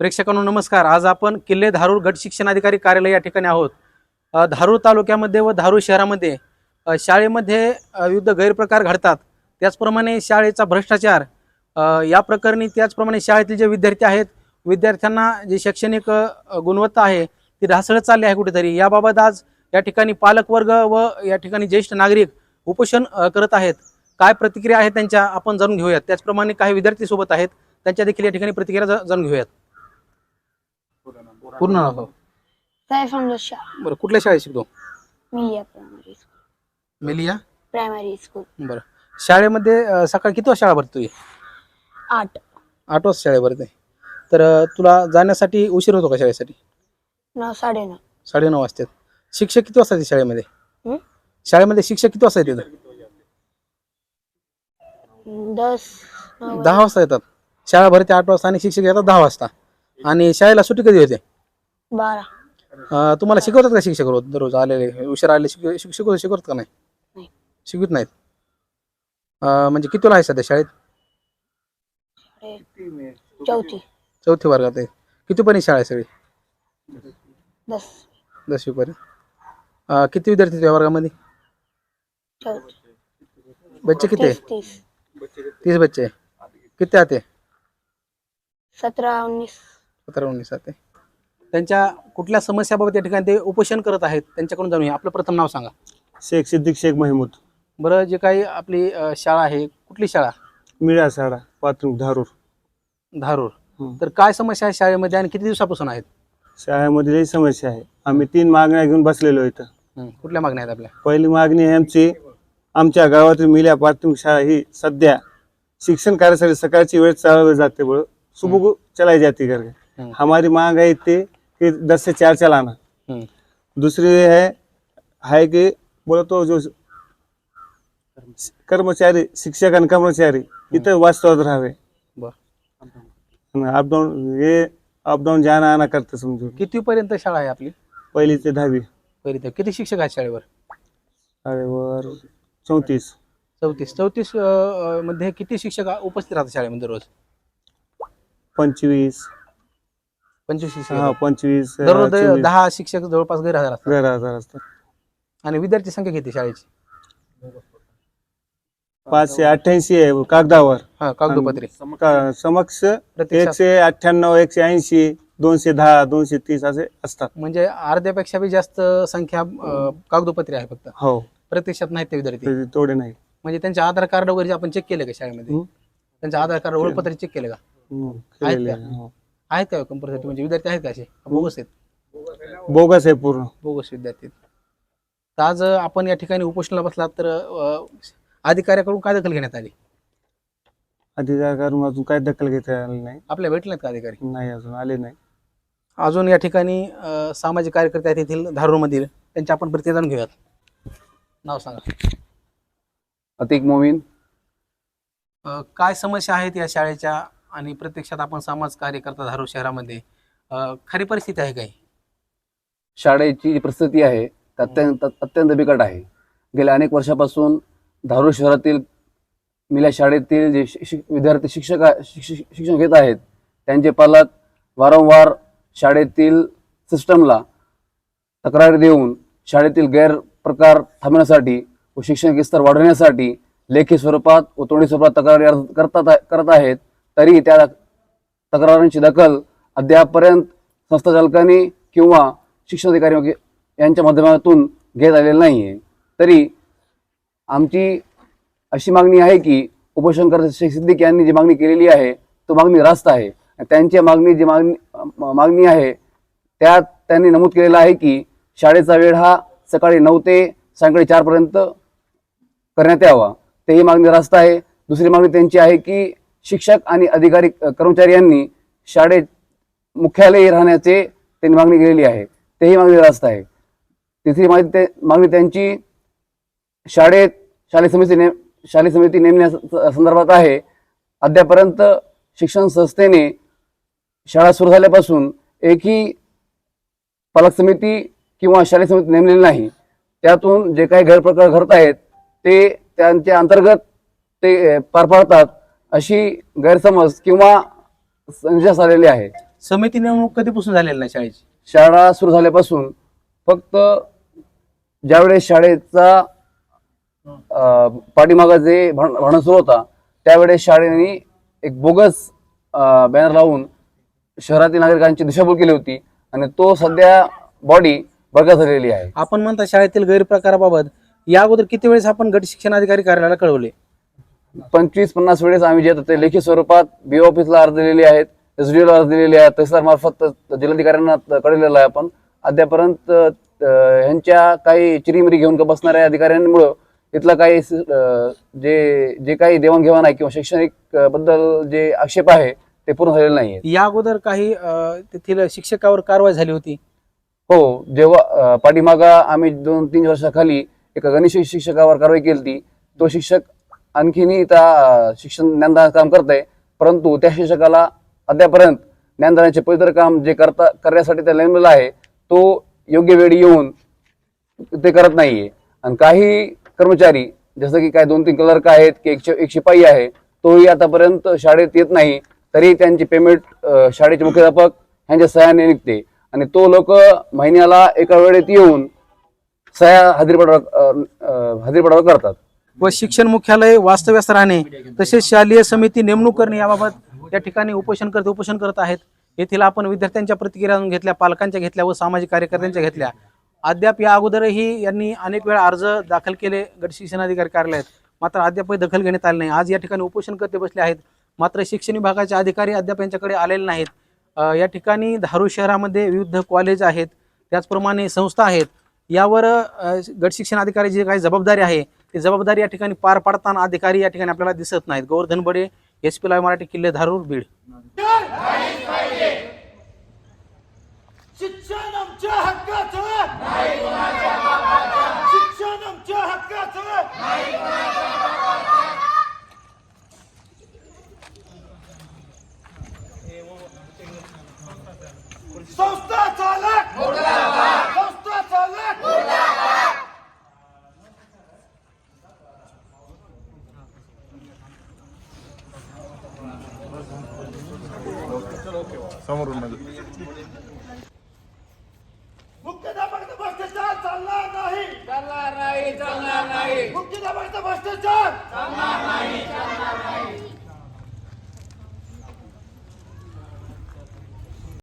प्रेक्षकांनो नमस्कार. आज आपण किल्ले धारूर गट शिक्षणाधिकारी कार्यालय या ठिकाणी आहोत. धारूर तालुक्यामध्ये व धारूर शहरामध्ये शाळेमध्ये विविध गैरप्रकार घडतात. त्याचप्रमाणे शाळेचा भ्रष्टाचार या प्रकरणी त्याचप्रमाणे शाळेतील जे विद्यार्थी आहेत विद्यार्थ्यांना जी शैक्षणिक गुणवत्ता आहे ती ढासळत चालली आहे कुठेतरी. याबाबत आज या ठिकाणी पालकवर्ग व या ठिकाणी ज्येष्ठ नागरिक उपोषण करत आहेत. काय प्रतिक्रिया आहेत त्यांच्या आपण जाणून घेऊयात. त्याचप्रमाणे काही विद्यार्थी सोबत आहेत त्यांच्या देखील या ठिकाणी प्रतिक्रिया जाणून घेऊयात. पूर्ण नाव सांगा. शाह. बरं कुठल्या शाळेत शिकतो? Millia primary school Melia? Primary school बरं. शाळेमध्ये अं, सकाळी किती वाजता शाळा भरते तुझी आठ. आठ वाजता शाळा भरते तर अं, तुला जाण्यासाठी उशीर होतो का शाळेसाठी? नऊ साडेनऊ साडेनऊ वाजतात. शिक्षक किती वाजता येते शाळेमध्ये? हं? शाळेमध्ये शिक्षक किती वाजता येतात? दस नऊ दहा वाजता येतात. शाळा भरते आठ वाजता आणि शिक्षक येतात दहा वाजता. आणि शाळेला सुट्टी कधी होते? बारा. अं, तुम्हाला शिकवतात का शिक्षक रोज दररोज आलेले? उशीर आले शिक शिक- शिकवत शिकवतात का नाही? नाही. शिकवत नाहीत. अं, म्हणजे कितीला आहे सध्या शाळेत? चौथी. चौथी वर्गात आहे. कितीपर्यंत शाळा आहे सगळी? दस. दसवीपर्यंत अं, किती विद्यार्थी आहेत या वर्गामध्ये? चौथी. बच्चे किती आहे? तीस तीस. तीस बच्चे. आहे किती आते सतरा उन्नीस. सतरा उन्नीस आते त्यांच्या कुठल्या समस्याबाबत या ठिकाणी ते उपोषण करत आहेत त्यांच्याकडून जाणूया. आपलं प्रथम नाव सांगा. शेख सिद्दीक शेख महमूद. बरं जे काही आपली अं, शाळा आहे कुठली शाळा? मिळा साडा पात्र धारूर. धारूर. हं. तर काय समस्या आहे शाळेमध्ये आणि किती दिवसापासून आहेत? शाळेमध्ये लई समस्या आहे. आम्ही तीन मागण्या घेऊन बसलेलो इथं. हं, कुठल्या मागण्या आहेत आपल्या? पहिली मागणी आहे आमची आमच्या गावातील मिल्या प्राथमिक शाळा ही सध्या शिक्षण कार्यासाठी सकाळची वेळ चालवली जाते बळ. सुबह चलाई जाती करके हम्म. हमारी मांग है इतनी कि दस से चार चलाना। दूसरी है है कि बोलो तो जो कर्मचारी शिक्षक आणि कर्मचारी इथं वास्तवात राहावे अपडाऊन हे अपडाऊन जाना आना करते समजू कितीपर्यंत शाळा आहे आपली? पहिली ते दहावी। पहिली ते किती शिक्षक आहेत शाळेवर? शाळेवर चौतीस। चौतीस. चौतीस अं, मध्ये किती शिक्षक उपस्थित राहतात शाळेमध्ये रोज? पंचवीस। पंचवीस शिक्षक हा येतात. पंचवीस अं, दररोज चोवीस. दहा शिक्षक जवळपास गैरहजर असतात असतात. आणि विद्यार्थी संख्या किती शाळेची? पाचशे अठ्ठ्याऐंशी आहे कागदावर. हा कागदोपत्री. का- समक्ष प्रत्यक्षात. एकशे अठ्ठ्याण्णव एकशे ऐंशी दोनशे दहा दोनशे तीस असे असतात. म्हणजे अर्ध्यापेक्षा बी जास्त संख्या अं, कागदोपत्री आहे फक्त. हो. प्रत्यक्षात नाहीत ते विद्यार्थी. ते- तेवढे नाही म्हणजे त्यांचे आधार कार्ड वगैरे आपण चेक केले का शाळेमध्ये? हं. त्यांचं आधार कार्ड ओळखपत्र चेक केलं का? हम्म, केलेले? आहे, हो. आहेत का कंपल्सरी म्हणजे विद्यार्थी आहेत का असे? बोगस आहेत? बोगस आहे पूर्ण. बोगस विद्यार्थी आहेत. तर आज अं, आपण या ठिकाणी उपोषणाला बसलात तर अं, अधिकाऱ्याकडून काय दखल घेण्यात आली? अधिकाऱ्याकडून अजून काही दखल घेता आली नाही. आपल्या भेटले नाहीत का अधिकारी? नाही अजून आले नाही. अजून या ठिकाणी अं, सामाजिक कार्यकर्ते आहेत येथील धारूरमधील. त्यांच्या आपण प्रतिक्रिया जाणून घेऊयात. नाव सांगा. अतिक मोमीन. अं, काय समस्या आहेत या शाळेच्या? आणि प्रत्यक्षात आपण समाज कार्य करता धारूर शहरामध्ये खरी परिस्थिती आहे काही शाळेची जी परिस्थिती आहे ती अत्यंत अत्यंत बिकट आहे. गेल्या अनेक वर्षापासून धारूर शहरातील मिल्या शाळेतील जे शिक- विद्यार्थी शिक्षक शिक्षण घेत आहेत त्यांचे पालक वारंवार शाळेतील सिस्टमला तक्रारी देऊन शाळेतील गैरप्रकार थांबण्यासाठी व शैक्षणिक स्तर वाढवण्यासाठी लेखी स्वरूपात व तोंडी स्वरूपात तक्रारी अर्ज करतात करत आहेत. तरी त्या तक्रारांची दखल अद्यापपर्यंत संस्था चालकांनी किंवा शिक्षणाधिकारी यांच्या माध्यमातून घेत आलेलं नाही आहे तरी आमची अशी मागणी आहे की उपशंकर शेख सिद्दीक यांनी जी मागणी केलेली आहे तो मागणी रास्त आहे. आणि त्यांची मागणी जी मागणी मागणी आहे त्यात त्यांनी नमूद केलेलं आहे की शाळेचा वेळ हा सकाळी नऊ ते सायंकाळी चारपर्यंत करण्यात यावा. तेही मागणी रास्त आहे. दुसरी मागणी त्यांची आहे की शिक्षक आणि अधिकारी कर्मचारी यांनी शाळेत मुख्यालयी राहण्याचे त्यांनी मागणी केलेली आहे. तेही मागणी रास्त आहे. तिसरी मागणी ते मागणी त्यांची शाळेत शालेय समिती नेम शालेय समिती नेमण्या स- संदर्भात आहे. अद्यापर्यंत शिक्षण संस्थेने शाळा सुरू झाल्यापासून एकही पालक समिती किंवा शालेय समिती नेमलेली नाही. त्यातून जे काही गैरप्रकार घडत आहेत ते त्यांच्या अंतर्गत ते पार पाडतात. अशी गैरसमज किंवा संशयास आलेली आहे. समिती नेमणूक कधीपासून झालेली नाही शाळेची? शाळा सुरू झाल्यापासून फक्त ज्यावेळेस शाळेचा पाठीमागं जे भांड- भांडण सुरू होता त्यावेळेस शाळेने एक बोगस बॅनर लावून शहरातील नागरिकांची दिशाभूल केली होती आणि तो सध्या बॉडी बरगत झालेली आहे. आपण म्हणता शाळेतील गैरप्रकाराबाबत या अगोदर किती वेळेस आपण गट शिक्षण अधिकारी कार्यालयाला कळवले? पंचवीस पन्नास वेळेस आम्ही जे ते लेखी स्वरूपात बी ऑफिसला अर्ज दिलेले आहेत एसडीओला अर्ज दिलेले आहेत तहसीलदार मार्फत जिल्हाधिकाऱ्यांना कळलेलं आहे आपण. अद्यापर्यंत ह्यांच्या काही चिरीमिरी घेऊन का बसणाऱ्या अधिकाऱ्यांमुळं इथलं काही जे जे काही देवाणघेवाण आहे किंवा शैक्षणिकबद्दल जे आक्षेप आहे ते पूर्ण झालेले नाही या अगोदर काही तेथील शिक्षकावर कारवाई झाली होती? हो जेव्हा पाठीमागा आम्ही दोन तीन वर्षाखाली एका गणेश शिक्षकावर कारवाई केली होती तो शिक्षक आणखीनही त्या शिक्षण ज्ञानदानाचं काम करत आहे परंतु त्या शिक्षकाला अद्यापर्यंत ज्ञानदानाचे पवित्र काम जे करता करण्यासाठी त्या नेमलेला आहे तो योग्य वेळी येऊन ते करत नाहीये. आणि काही कर्मचारी जसं की काय दोन तीन क्लर्क आहेत की एक एक शिपाई आहे तोही आतापर्यंत शाळेत येत नाही तरी त्यांची पेमेंट शाळेचे मुख्याध्यापक यांच्या सह्याने निघते. आणि तो लोक महिन्याला एका वेळेत येऊन सह्या हजेरीपटावर हजेरी करतात. व शिक्षण मुख्यालय वास्तव्यास राहणे तसेच शालेय समिती नेमणूक करणे याबाबत या ठिकाणी उपोषण करत उपोषण करत आहेत. येथील आपण विद्यार्थ्यांच्या प्रतिक्रिया घेतल्या पालकांच्या घेतल्या व सामाजिक कार्यकर्त्यांच्या घेतल्या. अद्याप या अगोदरही यांनी अनेक वेळा अर्ज दाखल केले गट शिक्षणाधिकारी कार्यालयात. मात्र अद्यापही दखल घेण्यात आली नाही. आज या ठिकाणी उपोषण करते बसले आहेत. मात्र शिक्षण विभागाचे अधिकारी अद्याप यांच्याकडे आलेले नाहीत. या ठिकाणी धारू शहरामध्ये विविध कॉलेज आहेत. त्याचप्रमाणे संस्था आहेत. यावर गट शिक्षण अधिकारी जी काही जबाबदारी आहे ती जबाबदारी या ठिकाणी पार पाडताना अधिकारी या ठिकाणी आपल्याला दिसत नाहीत. गोवर्धन बडे एस पी लाय मराठी किल्ले धारूर बीड. शिक्षण आमच्या हक्काचं. शिक्षण आमच्या हक्काचं संस्था चालक मुख्याध्यापकाचा भ्रष्टाचार चालणार नाही चालणार नाही चालणार नाही मुख्याध्यापकाचा भ्रष्टाचार